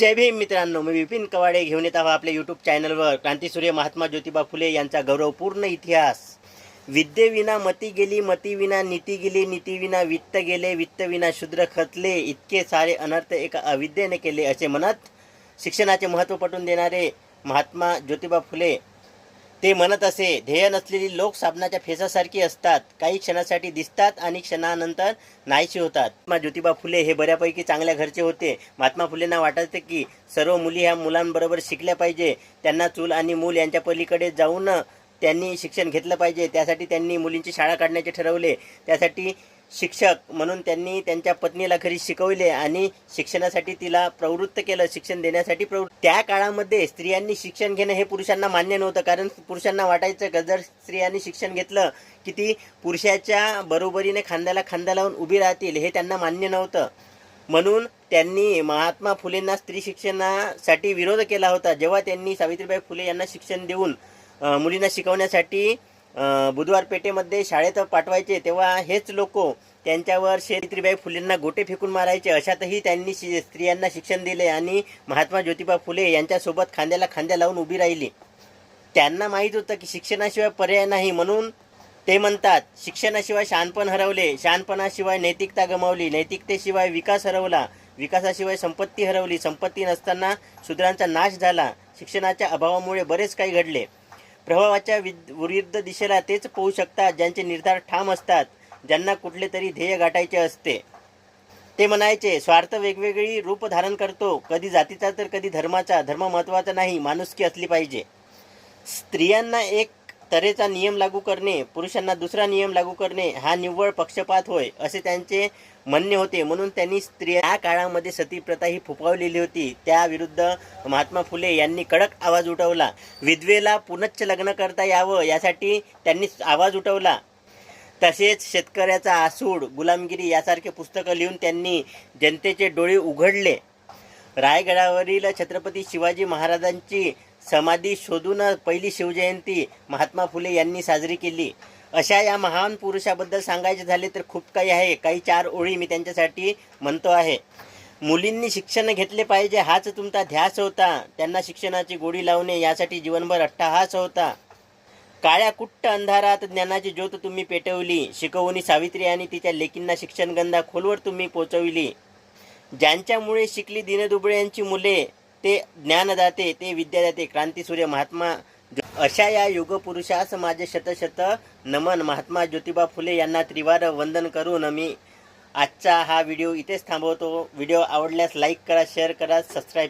जय भीम मित्रांनो मी विपिन कवाडे घेऊन येत आहोत आपल्या यूट्यूब चॅनलवर क्रांतीसूर्य महात्मा ज्योतिबा फुले यांचा गौरवपूर्ण इतिहास. विद्येविना मती गेली मतीविना नीती गेली नीतीविना वित्त गेले वित्तविना शूद्र खचले. इतके सारे अनर्थ एका अविद्येने केले असे म्हणत शिक्षणाचे महत्त्व पटवून देणारे महात्मा ज्योतिबा फुले ते म्हणत असे ध्येय नसलेली लोक साबणाच्या फेसासारखी असतात. काही क्षणासाठी दिसतात आणि क्षणानंतर नाहीशी होतात. महात्मा ज्योतिबा फुले हे बऱ्यापैकी चांगल्या घरचे होते. महात्मा फुलेंना वाटायचे की सर्व मुली ह्या मुलांबरोबर शिकल्या पाहिजे. त्यांना चूल आणि मूल यांच्या पलीकडे जाऊन त्यांनी शिक्षण घेतलं पाहिजे. त्यासाठी त्यांनी मुलींची शाळा काढण्याचे ठरवले. त्यासाठी शिक्षक म्हणून त्यांनी त्यांच्या पत्नीला घरी शिकवले आणि शिक्षणासाठी तिला प्रवृत्त केलं शिक्षण देण्यासाठी प्रवृत्त त्या काळामध्ये स्त्रियांनी शिक्षण घेणं हे पुरुषांना मान्य नव्हतं कारण पुरुषांना वाटायचं का जर स्त्रियांनी शिक्षण घेतलं की ती पुरुषाच्या बरोबरीने खांद्याला खांदा लावून उभी राहतील हे त्यांना मान्य नव्हतं. म्हणून त्यांनी महात्मा फुलेंना स्त्री शिक्षणासाठी विरोध केला होता. जेव्हा त्यांनी सावित्रीबाई फुले यांना शिक्षण देऊन मुलींना शिकवण्यासाठी बुधवार पेठेमध्ये शाळेत पाठवायचे तेव्हा हेच लोक त्यांच्यावर सावित्रीबाई फुलेंना गोटे फेकून मारायचे. अशातही त्यांनी स्त्रियांना शिक्षण दिले आणि महात्मा ज्योतिबा फुले यांच्यासोबत खांद्याला खांद्या लावून उभी राहिली. त्यांना माहीत होतं की शिक्षणाशिवाय पर्याय नाही म्हणून ते म्हणतात शिक्षणाशिवाय शहाणपण हरवले. शहाणपणाशिवाय नैतिकता गमावली. नैतिकतेशिवाय विकास हरवला. विकासाशिवाय संपत्ती हरवली. संपत्ती नसताना शूद्रांचा नाश झाला. शिक्षणाच्या अभावामुळे बरेच काही घडले. प्रभावाच्या विद विरुद्ध दिशेला तेच पोहू शकतात ज्यांचे निर्धार ठाम असतात ज्यांना कुठले तरी ध्येय गाठायचे असते. ते म्हणायचे स्वार्थ वेगवेगळी रूप धारण करतो. कधी जातीचा तर कधी धर्माचा. धर्म महत्त्वाचा नाही माणुसकी असली पाहिजे. स्त्रियांना एक तऱ्हेचा नियम लागू करणे पुरुषांना दुसरा नियम लागू करणे हा निव्वळ पक्षपात होय असे त्यांचे म्हणणे होते. म्हणून त्यांनी स्त्रिया या काळामध्ये सती प्रथा ही फुफावलेली होती. त्याविरुद्ध महात्मा फुले यांनी कडक आवाज उठवला. विधवेला पुनच्च लग्न करता यावं यासाठी त्यांनी आवाज उठवला. तसेच शेतकऱ्याचा आसूड गुलामगिरी यासारखे पुस्तकं लिहून त्यांनी जनतेचे डोळे उघडले. रायगडावरील छत्रपती शिवाजी महाराजांची समाधी शोधून पहिली शिवजयंती महात्मा फुले यांनी साजरी केली. अशा या महान पुरुषाबद्दल सांगायचे झाले तर खूप काही आहे. काही चार ओळी मी त्यांच्यासाठी म्हणतो आहे. मुलींनी शिक्षण घेतले पाहिजे हाच तुमचा ध्यास होता. त्यांना शिक्षणाची गोडी लावणे यासाठी जीवनभर अट्टाहास होता. काळ्या कुट्ट अंधारात ज्ञानाची ज्योत तुम्ही पेटवली. शिकवणी सावित्री आणि तिच्या लेकींना शिक्षणगंधा खोलवर तुम्ही पोचवली. ज्यांच्यामुळे शिकली दीनदुबळ्यांची मुले ते ज्ञानदाते ते विद्यादाते क्रांतीसूर्य महात्मा अशा या युगपुरुषास माझे शतशत नमन महात्मा ज्योतिबा फुले यांना त्रिवार वंदन करून मी आजचा हा व्हिडिओ इथेच थांबवतो. व्हिडिओ आवडल्यास लाईक करा शेअर करा सबस्क्राईब